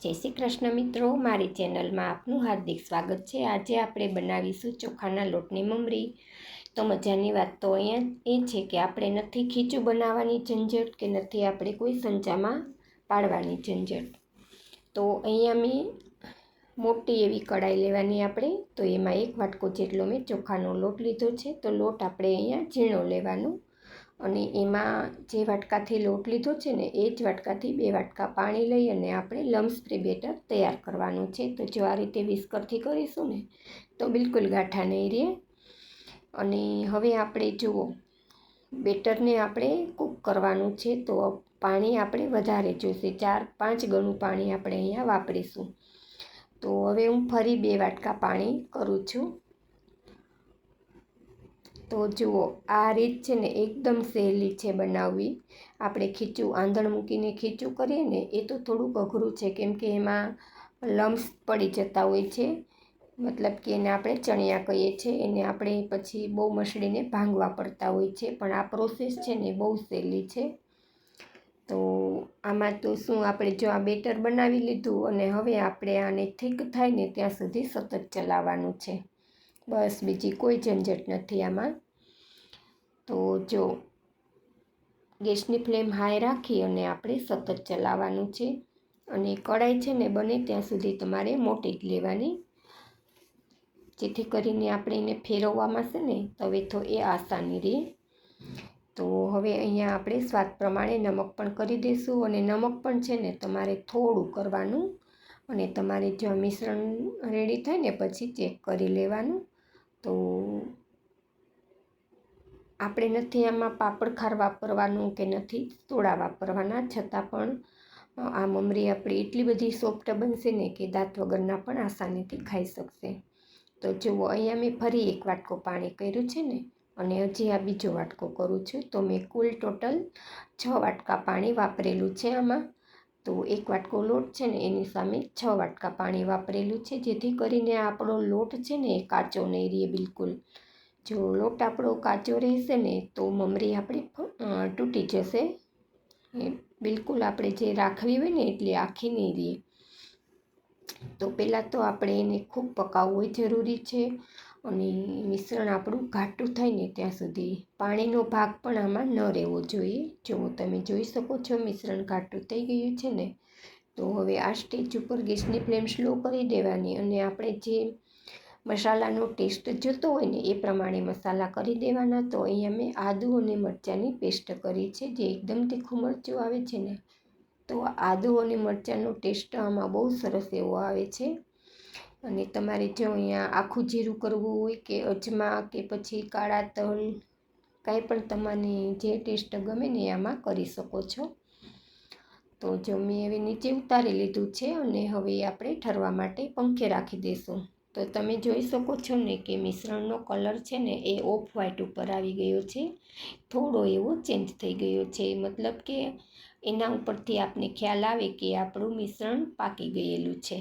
જય શ્રી કૃષ્ણ મિત્રો, મારી ચેનલમાં આપનું હાર્દિક સ્વાગત છે. આજે આપણે બનાવીશું ચોખાના લોટની મમરી. તો મજાની વાત તો અહીંયા એ છે કે આપણે નથી ખીચું બનાવવાની ઝંઝટ કે નથી આપણે કોઈ સંચામાં પાડવાની ઝંઝટ. તો અહીંયા મેં મોટી એવી કડાઈ લેવાની આપણે. તો એમાં એક વાટકો જેટલો મેં ચોખાનો લોટ લીધો છે. તો લોટ આપણે અહીંયા ઝીણો લેવાનો. અને એમાં જે વાટકાથી લોટ લીધો છે ને, એ જ વાટકાથી બે વાટકા પાણી લઈ અને આપણે લમ્સ ફ્રી બેટર તૈયાર કરવાનું છે. તો જો આ રીતે વિસ્કરથી કરીશું ને, તો બિલકુલ ગાંઠા નહીં રહે. અને હવે આપણે જુઓ, બેટરને આપણે કૂક કરવાનું છે, તો પાણી આપણે વધારે જોઈશે ચાર, પાંચ ગણું પાણી આપણે અહીંયા વાપરીશું. તો હવે હું ફરી બે વાટકા પાણી કરું છું. તો જુઓ, આ રીત છે ને એકદમ સહેલી છે બનાવવી. આપણે ખીચું, આંધણ મૂકીને ખીચું કરીએ ને, એ તો થોડુંક અઘરું છે, કેમ કે એમાં લમ્સ પડી જતા હોય છે. મતલબ કે એને આપણે ચણિયા કહીએ છીએ એને આપણે પછી બહુ મસળીને ભાંગવા પડતા હોય છે, પણ આ પ્રોસેસ છે ને બહુ સહેલી છે. તો આમાં તો શું આપણે જો આ બેટર બનાવી લીધું અને હવે આપણે આને થીક થાય ને ત્યાં સુધી સતત ચલાવવાનું છે. બસ, બીજી કોઈ ઝંઝટ નથી આમાં. તો જો, ગેસની ફ્લેમ હાઈ રાખી અને આપણે સતત ચલાવવાનું છે. અને કઢાઈ છે ને બને ત્યાં સુધી તમારે મોટી જ લેવાની. જેથી કરીને આપણે એને ફેરવવામાં છે ને, તવે તો એ આસાની રહે. તો હવે અહીંયા આપણે સ્વાદ પ્રમાણે નમક પણ કરી દઈશું અને નમક પણ છે ને તમારે થોડું કરવાનું. અને તમારે જો મિશ્રણ રેડી થાય ને પછી ચેક કરી લેવાનું. તો આપણે નથી આમાં પાપડખાર વાપરવાનું કે નથી તોડા વાપરવાના, છતાં પણ આ મમરી આપણી એટલી બધી સોફ્ટ બનશે ને કે દાંત વગરના પણ આસાનીથી ખાઈ શકશે. તો જુઓ, અહીંયા મેં ફરી એક વાટકો પાણી કર્યું છે ને, અને હજી આ બીજો વાટકો કરું છું. તો મેં કુલ ટોટલ છ વાટકા પાણી વાપરેલું છે આમાં. તો એક વાટકો લોટ છે ને એની સામે છ વાટકા પાણી વાપરેલું છે. જેથી કરીને આપણો લોટ છે ને એ કાચો નહીં રહે બિલકુલ. જો લોટ આપણો કાચો રહેશે ને તો મમરી આપણી તૂટી જશે. બિલકુલ આપણે જે રાખવી હોય ને એટલી આખી નહીં રહે. તો પહેલાં તો આપણે એને ખૂબ પકાવવું જરૂરી છે. અને મિશ્રણ આપણું ઘાટું થાય ને ત્યાં સુધી. પાણીનો ભાગ પણ આમાં ન રહેવો જોઈએ. જો તમે જોઈ શકો છો મિશ્રણ ઘાટું થઈ ગયું છે ને, તો હવે આ સ્ટેજ ઉપર ગેસની ફ્લેમ સ્લો કરી દેવાની અને આપણે જે મસાલાનો ટેસ્ટ જોતો હોય ને, એ પ્રમાણે મસાલા કરી દેવાના. તો અહીંયા મેં આદુ અને મરચાંની પેસ્ટ કરી છે, જે એકદમ તીખું મરચું આવે છે ને. તો આદુ અને મરચાંનો ટેસ્ટ આમાં બહુ સરસ એવો આવે છે. અને તમારે જો અહીંયા આખું જીરું કરવું હોય કે અજમા કે પછી કાળા તલ, કાંઈ પણ તમને જે ટેસ્ટ ગમે ને આમાં કરી શકો છો. તો જો મેં હવે નીચે ઉતારી લીધું છે અને હવે આપણે ઠરવા માટે પંખે રાખી દઈશું. તો તમે જોઈ શકો છો ને કે મિશ્રણનો કલર છે ને એ ઓફ વ્હાઇટ ઉપર આવી ગયો છે. થોડો એવો ચેન્જ થઈ ગયો છે. મતલબ કે એના ઉપરથી આપને ખ્યાલ આવે કે આપણું મિશ્રણ પાકી ગયેલું છે.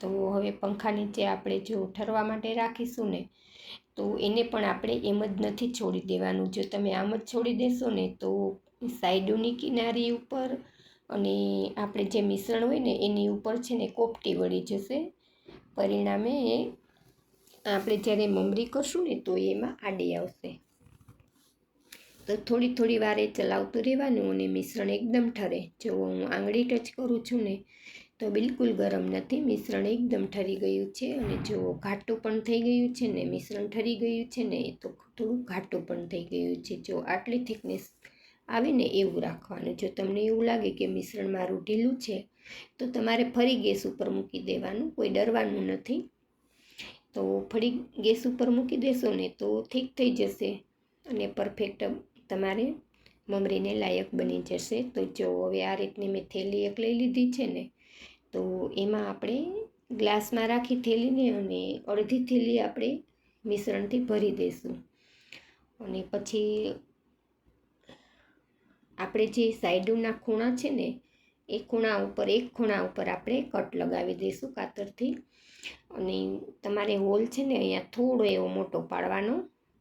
તો હવે પંખા નીચે આપણે જો ઠરવા માટે રાખીશું ને, તો એને પણ આપણે એમ જ નથી છોડી દેવાનું. જો તમે આમ જ છોડી દેશો ને, તો સાઈડોની કિનારી ઉપર અને આપણે જે મિશ્રણ હોય ને, એની ઉપર છે ને કોપટી વળી જશે. પરિણામે આપણે જ્યારે મમરી કરશું ને, તો એમાં આડી આવશે. તો થોડી થોડી વારે ચલાવતું રહેવાનું અને મિશ્રણ એકદમ ઠરે. જો હું આંગળી ટચ કરું છું ને તો બિલકુલ ગરમ નથી. મિશ્રણ એકદમ ઠરી ગયું છે અને જો ઘાટું પણ થઈ ગયું છે ને, મિશ્રણ ઠરી ગયું છે ને, એ તો થોડું ઘાટું પણ થઈ ગયું છે. જો આટલી થિકનેસ આવે ને એવું રાખવાનું, જો તમને એવું લાગે કે મિશ્રણ મારું ઢીલું છે, તો તમારે ફરી ગેસ ઉપર મૂકી દેવાનું. કોઈ ડરવાનું નથી. તો ફરી ગેસ ઉપર મૂકી દેશો ને તો ઠીક થઈ જશે અને પરફેક્ટ તમારે મમરીને લાયક બની જશે. તો જો હવે આ રીતની મેં થેલી એક લઈ લીધી છે ને તો એમાં આપણે ગ્લાસમાં રાખી થેલીને અને અડધી થેલી આપણે મિશ્રણથી ભરી દઈશું. અને પછી આપણે જે સાઈડોના ખૂણા છે ને, એ ખૂણા ઉપર, એક ખૂણા ઉપર આપણે કટ લગાવી દઈશું કાતરથી. અને તમારે હોલ છે ને અહીંયા થોડો એવો મોટો પાડવાનો,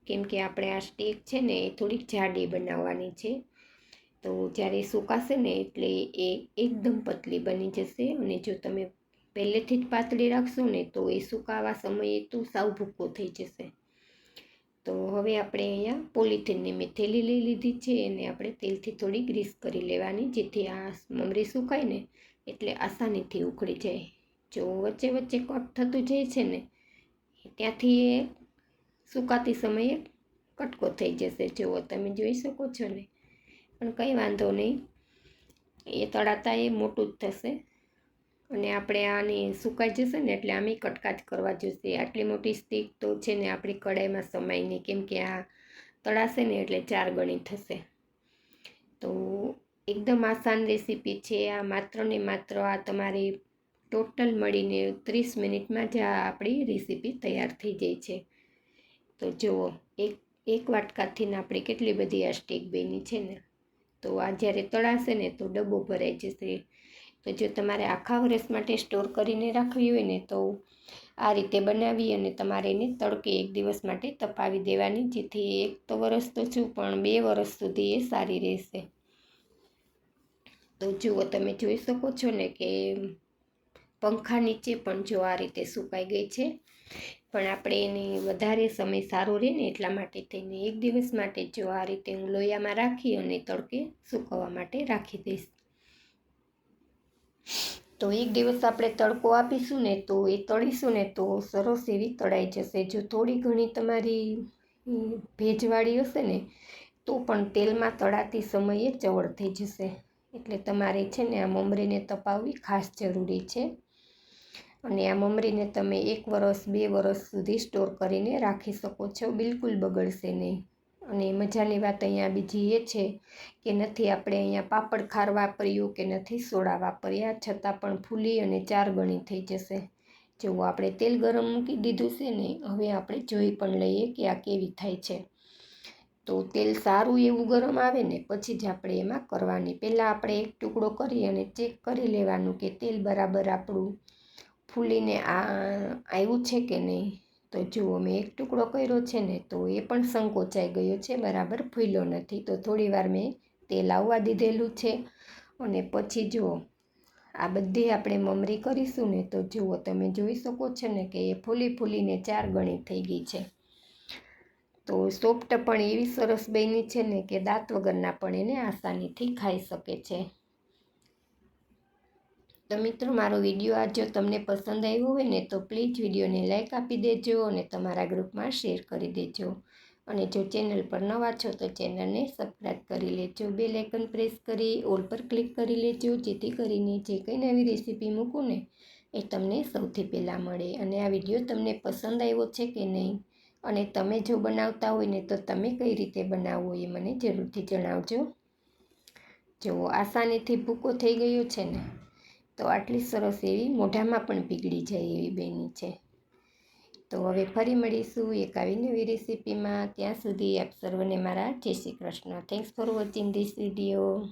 કેમ કે આપણે આ સ્ટેક છે ને એ થોડીક જાડી બનાવવાની છે. તો જ્યારે સુકાશે ને એટલે એ એકદમ પતલી બની જશે અને જો તમે પહેલેથી જ પાતળી રાખશો ને તો એ સુકાવા સમયે તો સાવ ભૂકો થઈ જશે. તો હવે આપણે અહીંયા પોલિથીનની મેં થેલી લઈ લીધી છે અને આપણે તેલથી થોડી ગ્રીસ કરી લેવાની જેથી આ મમરી સુકાય ને એટલે આસાનીથી ઉખડી જાય. જો વચ્ચે વચ્ચે કટ થતું જાય છે ને ત્યાંથી એ સુકાતી સમયે કટકો થઈ જશે. જુઓ તમે જોઈ શકો છો ને? પણ કંઈ વાંધો નહીં. એ તળાતા એ મોટું જ થશે. અને આપણે આને સુકાઈ જશે ને એટલે આમે કટકા જ કરવા જોઈશે આટલી મોટી સ્ટીક તો છે ને આપણી કડાઈમાં સમાય નહીં. કેમ આ તળાશે ને એટલે ચાર ગણી થશે. તો એકદમ આસાન રેસીપી છે. આ માત્ર ને માત્ર આ તમારી ટોટલ મળીને ત્રીસ મિનિટમાં જ આ આપણી રેસીપી તૈયાર થઈ જાય છે. તો જુઓ, એક એક વાટકાથી ને આપણી કેટલી બધી આ સ્ટીક બની છે ને. તો આ જ્યારે તળાશે ને તો ડબ્બો ભરાઈ જશે. તો જો તમારે આખા વર્ષ માટે સ્ટોર કરીને રાખવી હોય ને તો આ રીતે બનાવી અને તમારે એને તડકે એક દિવસ માટે તપાવી દેવાની, જેથી એક તો વરસ તો છું, પણ બે વર્ષ સુધી એ સારી રહેશે. તો જુઓ તમે જોઈ શકો છો ને કે પંખા નીચે પણ જો આ રીતે સુકાઈ ગઈ છે. પણ આપણે એને વધારે સમય સારો રહે ને એટલા માટે થઈને એક દિવસ માટે જો આ રીતે હું લોયામાં રાખી અને તડકે સૂકવવા માટે રાખી દઈશ. તો એક દિવસ આપણે તડકો આપીશું ને તો એ તળીશું ને તો સરસ એવી તળાઈ જશે. જો થોડી ઘણી તમારી ભેજવાળી હશે ને તો પણ તેલમાં તળાતી સમયે ચવળ થઈ જશે. એટલે તમારે છે ને આ મમરીને તપાવવી ખાસ જરૂરી છે. અને આ મમરીને તમે એક વરસ, બે વરસ સુધી સ્ટોર કરીને રાખી શકો છો. બિલકુલ બગડશે નહીં. અને મજાની વાત અહીંયા બીજી એ છે કે નથી આપણે અહીંયા પાપડ ખાર વાપર્યું કે નથી સોડા વાપર્યા, છતાં પણ ફૂલી અને ચાર ગણી થઈ જશે. જો આપણે તેલ ગરમ મૂકી દીધું છે ને, હવે આપણે જોઈ પણ લઈએ કે આ કેવી થાય છે. તો તેલ સારું એવું ગરમ આવે ને, પછી જ આપણે એમાં કરવાની. પહેલાં આપણે એક ટુકડો કરી અને ચેક કરી લેવાનું કે તેલ બરાબર આપણું ફૂલીને આ આવ્યું છે કે નહીં? તો જુઓ, મેં એક ટુકડો કર્યો છે ને, તો એ પણ સંકોચાઈ ગયો છે, બરાબર ફૂલ્યો નથી. તો થોડી વાર મેં તેલ આવવા દીધેલું છે. અને પછી જુઓ, આ બધી આપણે મમરી કરીશું ને, તો જુઓ, તમે જોઈ શકો છો ને કે એ ફૂલી ફૂલીને ચાર ગણી થઈ ગઈ છે. તો સોફ્ટ પણ એવી સરસ બની છે ને કે દાંત વગરના પણ એને આસાનીથી ખાઈ શકે છે. તો મિત્રો, મારો વીડિયો આ જો તમને પસંદ આવ્યો હોય ને, તો પ્લીઝ વિડીયોને લાઇક આપી દેજો અને તમારા ગ્રુપમાં શેર કરી દેજો. અને જો ચેનલ પર નવા છો, તો ચેનલને સબસ્ક્રાઈબ કરી લેજો. બે લાઇકન પ્રેસ કરી, ઓલ પર ક્લિક કરી લેજો, જેથી કરીને જે કંઈ નવી રેસીપી મૂકું ને, એ તમને સૌથી પહેલાં મળે. અને આ વીડિયો તમને પસંદ આવ્યો છે કે નહીં, અને તમે જો બનાવતા હોય ને, તો તમે કઈ રીતે બનાવવો એ મને જરૂરથી જણાવજો. જુઓ, આસાનીથી ભૂકો થઈ ગયો છે ને. તો આટલી સરસ એવી મોઢામાં પણ પીગળી જાય એવી બેની છે. તો હવે ફરી મળીશું એક આવી નવી રેસીપીમાં. ત્યાં સુધી આપ સર્વને મારા જય Shri Krishna. Thanks for watching this video